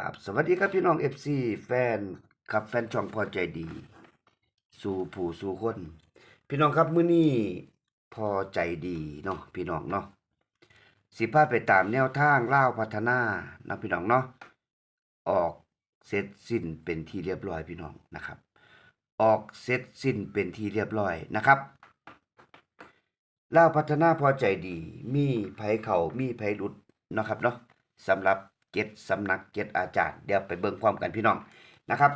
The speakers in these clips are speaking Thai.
ครับสวัสดีครับพี่น้อง FC แฟนครับแฟนช่องพอใจดี สู่ผู้สู่คน พี่น้องครับมื้อนี้พอใจดีเนาะพี่น้องเนาะสิพาไปตามแนวทางล่าวพัฒนาเนาะพี่น้องเนาะออกเสร็จสิ้นเป็นที่เรียบร้อยพี่น้องนะครับ ออกเสร็จสิ้นเป็นที่เรียบร้อยนะครับล่าวพัฒนาพอใจดี มีไผเขามีไผหลุดเนาะครับเนาะสำหรับ เจ็ดสำนักเจ็ดอาจารย์เดี๋ยวไปเบิ่งความกันพี่น้องนะครับ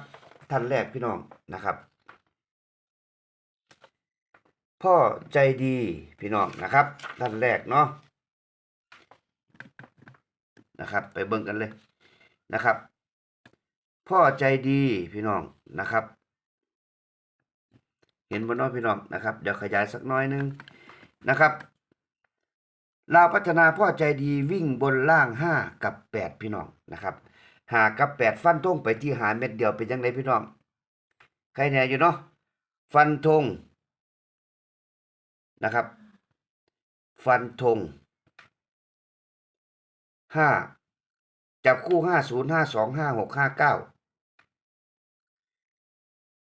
ท่านแรกพี่น้องนะครับ พ่อใจดีพี่น้องนะครับ ท่านแรกเนาะนะครับ ไปเบิ่งกันเลยนะครับ พ่อใจดีพี่น้องนะครับ เห็นบนน้องพี่น้องนะครับ เดี๋ยวขยายสักน้อยหนึงนะครับ ลาวพัฒนาพ่อใจดีวิ่งบนล่างห้ากับแปดพี่น้องนะครับหากับแปดฟันธงไปที่หาเม็ดเดียวเป็นยังไงพี่น้อง ใครแน่อยู่เนาะฟันธงนะครับ ฟันธงห้าจับคู่ห้าศูนย์ห้าสองห้าหกห้าเก้า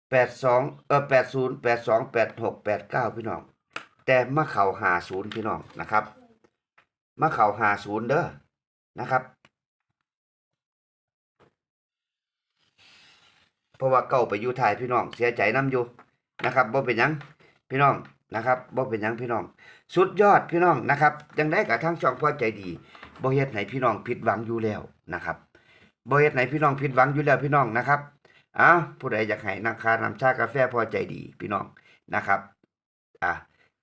แปดสองเออแปดศูนย์แปดสองแปดหกแปดเก้าพี่น้อง แต่มาเข่าหาศูนย์พี่น้องนะครับ มาเข่าหาศูนย์เด้อนะครับเพราะว่าเก่าไปอยู่ไทยพี่น้องเสียใจน้ำอยู่นะครับบ่เป็นยังพี่น้องนะครับบ่เป็นยังพี่น้อง สุดยอดพี่น้องนะครับยังได้กับทั้งช่องพอใจดีบ่เฮ็ดให้พี่น้องผิดหวังอยู่แล้วนะครับบ่เฮ็ดให้พี่น้องผิดหวังอยู่แล้วพี่น้องนะครับอ้าวผู้ใดอยากให้นักคานำชากาแฟพอใจดีพี่น้องนะครับอะ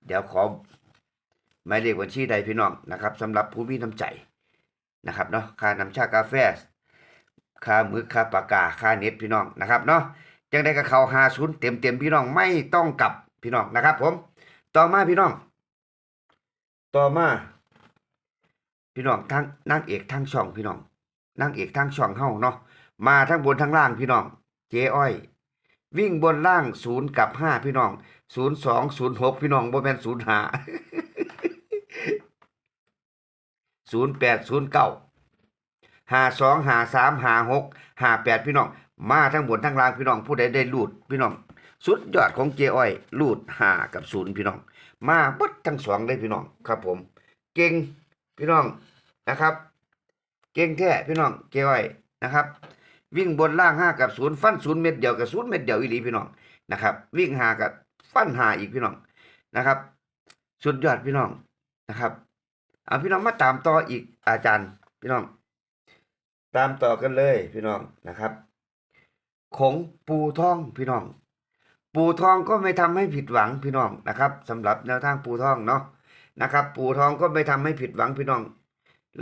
เดี๋ยวขอ หมายเลขบัญชีใดพี่น้องนะครับสำหรับผู้มีน้ำใจนะครับเนาะค่าน้ำชากาแฟค่ามือค่าปากกาค่าเน็ตพี่น้องนะครับเนาะจังได้กับเขาหาศูนย์เต็มเต็มพี่น้องไม่ต้องกลับพี่น้องนะครับ ผม ต่อมาพี่น้อง ต่อมา พี่น้องทั้งนางเอกทั้งช่องพี่น้องนางเอกทั้งช่องเฮาเนาะมาทั้งบนทั้งล่างพี่น้อง เจ๊อ้อย วิ่งบนล่างศูนย์กับห้าพี่น้องศูนย์สองศูนย์หกพี่น้องบ่แม่นศูนย์หา ศูนย์แปดศูนย์เก้าหาสองหาสามหาหกหาแปดพี่น้อง มาทั้งบนทั้งล่างพี่น้องผู้ใดได้ลูดพี่น้อง สุดยอดของเจอ้อยลูดหากับศูนย์พี่น้อง มาบดทั้งสองเลยพี่น้องครับผม เก่งพี่น้องนะครับ เก่งแท้พี่น้องเจอ้อยนะครับ วิ่งบนล่างห้ากับศูนย์ฟันศูนย์เม็ดเดียวกับศูนย์เม็ดเดียวอีหลีพี่น้องนะครับ วิ่งหากับฟันหาอีกพี่น้องนะครับ สุดยอดพี่น้องนะครับ อาพี่น้องมาตามต่ออีกอาจารย์ พี่น้อง ตามต่อกันเลย พี่น้องนะครับ ของปูทองพี่น้อง ปูทองก็ไม่ทำให้ผิดหวังพี่น้องนะครับสำหรับแนวทางปูทองเนาะนะครับ ปูทองก็ไม่ทำให้ผิดหวังพี่น้อง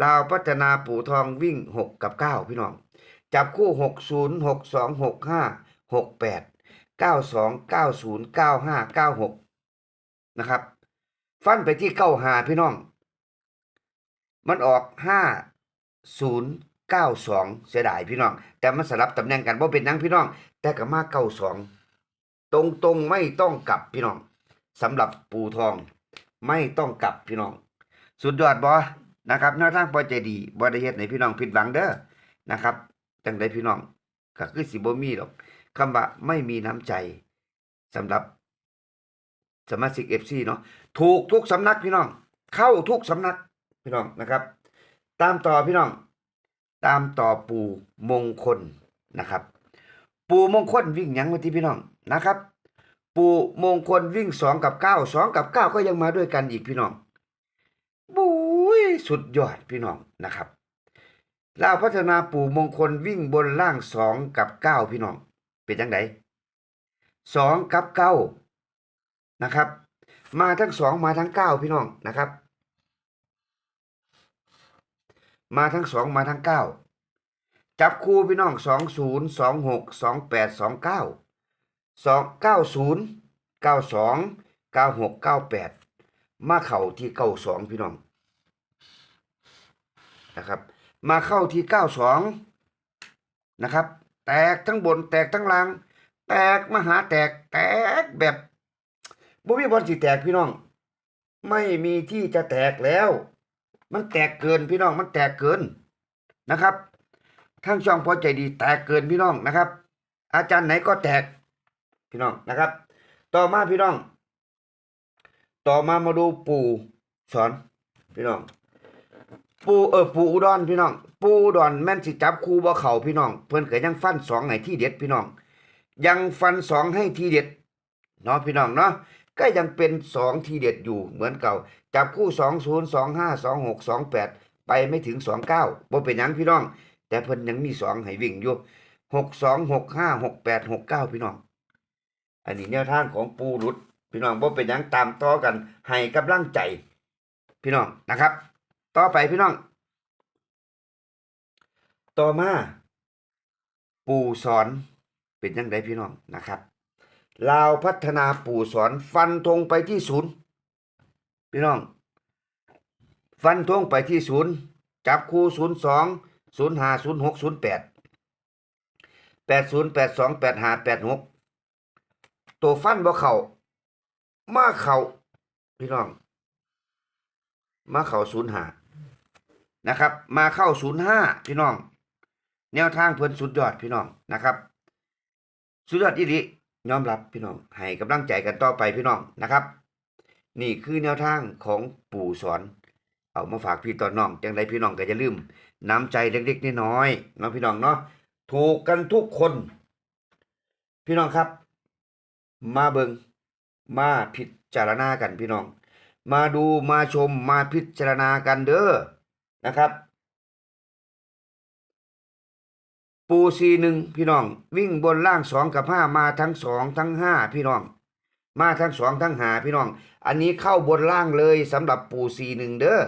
ลาวพัฒนาปูทองวิ่งหกกับเก้าพี่น้อง จับคู่หกศูนย์หกสองหกห้าหกแปดเก้าสองเก้าศูนย์เก้าห้าเก้าหกนะครับ ฟันไปที่เก้าหาพี่น้อง มันออกห้าศูนย์เก้าสองเสียดายพี่น้อง แต่มันสลับตำแหน่งกันว่าเป็นหยังพี่น้อง แต่ก็มาเก้าสองตรงตรงไม่ต้องกลับพี่น้องสำหรับปูทอง ไม่ต้องกลับพี่น้อง สุดยอดบอนะครับแนวทางพอใจดีบอได้เฮ็ดในพี่น้องผิดหวังเด้อนะครับจังไดพี่น้องก็คือสิบ่มีหรอกคำว่าไม่มีน้ำใจสำหรับสมาชิก FC เนาะถูกทุกสำนักพี่น้อง เข้าทุกสำนัก พี่น้องนะครับ ตามต่อพี่น้อง ตามต่อปู่มงคลนะครับ ปู่มงคลวิ่งยังวันที่พี่น้องนะครับ ปู่มงคลวิ่งสองกับเก้าสองกับเก้าก็ยังมาด้วยกันอีกพี่น้องบุ้ยสุดยอดพี่น้องนะครับลาวพัฒนาปู่มงคลวิ่งบนล่างสองกับเก้าพี่น้อง เป็นจังไดสองกับเก้านะครับ มาทั้งสองมาทั้งเก้าพี่น้องนะครับ มาทั้งสองมาทั้งเก้าจับคู่พี่น้องสองศูนย์สองหกสองแปดสองเก้าสองเก้าศูนย์เก้าสองเก้าหกเก้าแปดมาเข้าที่เก้าสองพี่น้องนะครับ มาเข้าที่เก้าสองนะครับ แตกทั้งบนแตกทั้งล่าง แตกมหาแตกแตกแบบบ่มีบอลสิแตกพี่น้อง ไม่มีที่จะแตกแล้ว มันแตกเกินพี่น้องมันแตกเกินนะครับทั้งช่องพอใจดีแตกเกินพี่น้องนะครับ อาจารย์ไหนก็แตกพี่น้องนะครับ ต่อมาพี่น้อง ต่อมามาดูปู่สอนพี่น้อง ปูเออปูอุดรพี่น้อง ปูอุดรแม่นสิจับคู่บ่เข่าพี่น้อง เพิ่อนก็ยังฟันสองให้ที่เด็ดพี่น้อง ยังฟันสองให้ทีเด็ดเนาะพี่น้องเนาะ ก็ยังเป็นสองทีเด็ดอยู่เหมือนเก่า จับคู่สองศูนย์สองห้าสองหกสองแปดไปไม่ถึงสองเก้าบ่เป็นหยังพี่น้อง แต่เพิ่นยังมีสองให้วิ่งอยู่หกสองหกห้าหกแปดหกเก้าพี่น้อง อันนี้แนวทางของปูรุด พี่น้องบ่เป็นหยังตามต่อกัน ให้กำลังใจ พี่น้องนะครับ ต่อไปพี่น้อง ต่อมา ปูสอนเป็นยังไงพี่น้องนะครับ ลาวพัฒนาปู่สอนฟันธงไปที่ศูนย์พี่น้อง ฟันธงไปที่ศูนย์จับคู่ศูนย์สองศูนย์ห้าศูนย์หกศูนย์แปดแปดศูนย์แปดสองแปดห้าแปดหกตัวฟันบ่เข่ามาเข่าพี่น้อง มาเข้าศูนย์ห้านะครับ มาเข้าศูนย์ห้าพี่น้อง แนวทางเพิ่อนสุดยอดพี่น้องนะครับ สุดยอดอีหลี ยอมรับพี่น้องให้กำลังใจกันต่อไปพี่น้องนะครับ นี่คือแนวทางของปู่สอน เอามาฝากพี่ตอนน้องจังไดพี่น้องก็อย่าลืมน้ำใจเล็กๆน้อยๆเนาะพี่น้องเนาะถูกกันทุกคน พี่น้องครับ มาเบิงมาพิจารณากันพี่น้อง มาดูมาชมมาพิจารณากันเด้อนะครับ ปูซีหนึ่งพี่น้อง วิ่งบนล่างสองกับห้ามาทั้งสองทั้งห้าพี่น้อง มาทั้งสองทั้งหาพี่น้อง อันนี้เข้าบนล่างเลยสำหรับปูซีหนึ่งเด้อ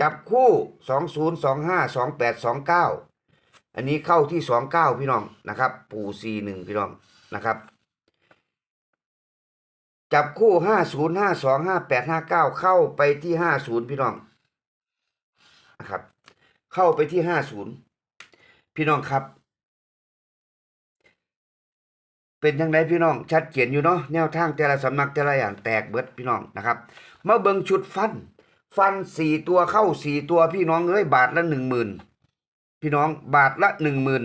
จับคู่สองศูนย์สองห้าสองแปดสองเก้าอันนี้เข้าที่สองเก้าพี่น้องนะครับ ปูซีหนึ่งพี่น้องนะครับ จับคู่ห้าศูนย์ห้าสองห้าแปดห้าเก้าเข้าไปที่ห้าศูนย์พี่น้องนะครับ เข้าไปที่ห้าศูนย์ พี่น้องครับ เป็นยังไงพี่น้อง ชัดเจนอยู่เนาะแนวทางแต่ละสำนักแต่ละอย่างแตกเบิดพี่น้องนะครับมาเบิงชุดฟัน ฟันสี่ตัวเข้าสี่ตัวพี่น้องเอ้ยบาทละหนึ่งหมื่นพี่น้องบาทละหนึ่งหมื่น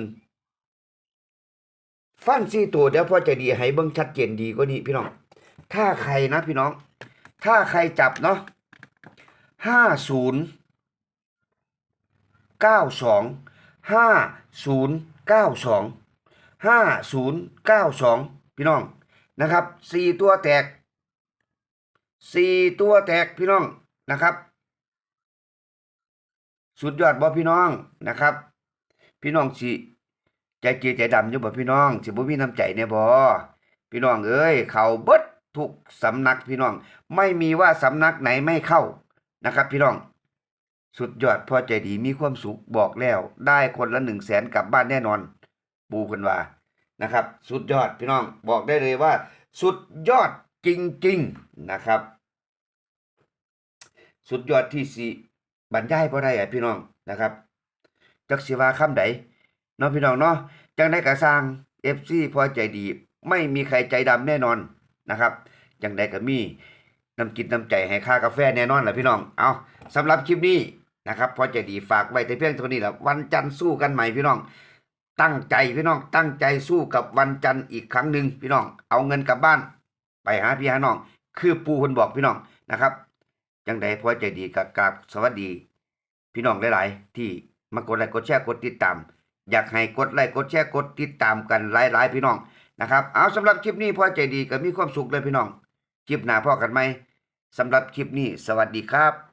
ฟันสี่ตัวเดี๋ยวพ่อจะดีให้เบิงชัดเจนดีกว่านี้พี่น้อง ถ้าใครนะพี่น้อง ถ้าใครจับเนาะห้าศูนย์เก้าสอง ห้าศูนย์เก้าสองห้าศูนย์เก้าสองพี่น้องนะครับสี่ตัวแตกสี่ตัวแตกพี่น้องนะครับ สุดยอดบ่พี่น้องนะครับ พี่น้องสิใจเกลียใจดำอยู่บ่พี่น้องสิบ่มีน้ำใจเนี่ยบ่พี่น้องเอ้ยเขาเบิดทุกสำนักพี่น้อง ไม่มีว่าสำนักไหนไม่เข้านะครับ พี่น้อง สุดยอดพอใจดีมีความสุขบอกแล้วได้คนละหนึ่งแสนกลับบ้านแน่นอน ปูกันว่านะครับ สุดยอดพี่น้องบอกได้เลยว่า สุดยอดจริง ๆนะครับ สุดยอดที่สิบรรยายบ่ได้อะพี่น้องนะครับจักสิว่าคำใดเนาะพี่น้องเนาะจังได้กระสร้าง FC พอใจดี ไม่มีใครใจดำแน่นอนนะครับจังได้ก็มีน้ำกินน้ำใจให้ค่ากาแฟแน่นอนแหละพี่น้องเอาสำหรับคลิปนี้ นะครับพอใจดีฝากไว้แต่เพียงเท่านี้แหละวันจันทร์สู้กันใหม่พี่น้อง ตั้งใจพี่น้อง ตั้งใจสู้กับวันจันทร์อีกครั้งหนึ่งพี่น้อง เอาเงินกลับบ้าน ไปหาพี่หาน้อง คือปูคนบอกพี่น้องนะครับจังใดพอใจดีกับกราบสวัสดี พี่น้องหลาย ๆ ที่มากดไลค์กดแชร์กดติดตาม อยากให้กดไลค์กดแชร์กดติดตามกันหลาย ๆ พี่น้องนะครับเอาสำหรับคลิปนี้พอใจดีก็มีความสุขเลยพี่น้องคลิปหน้าพ่อกันไหมสำหรับคลิปนี้ สวัสดีครับ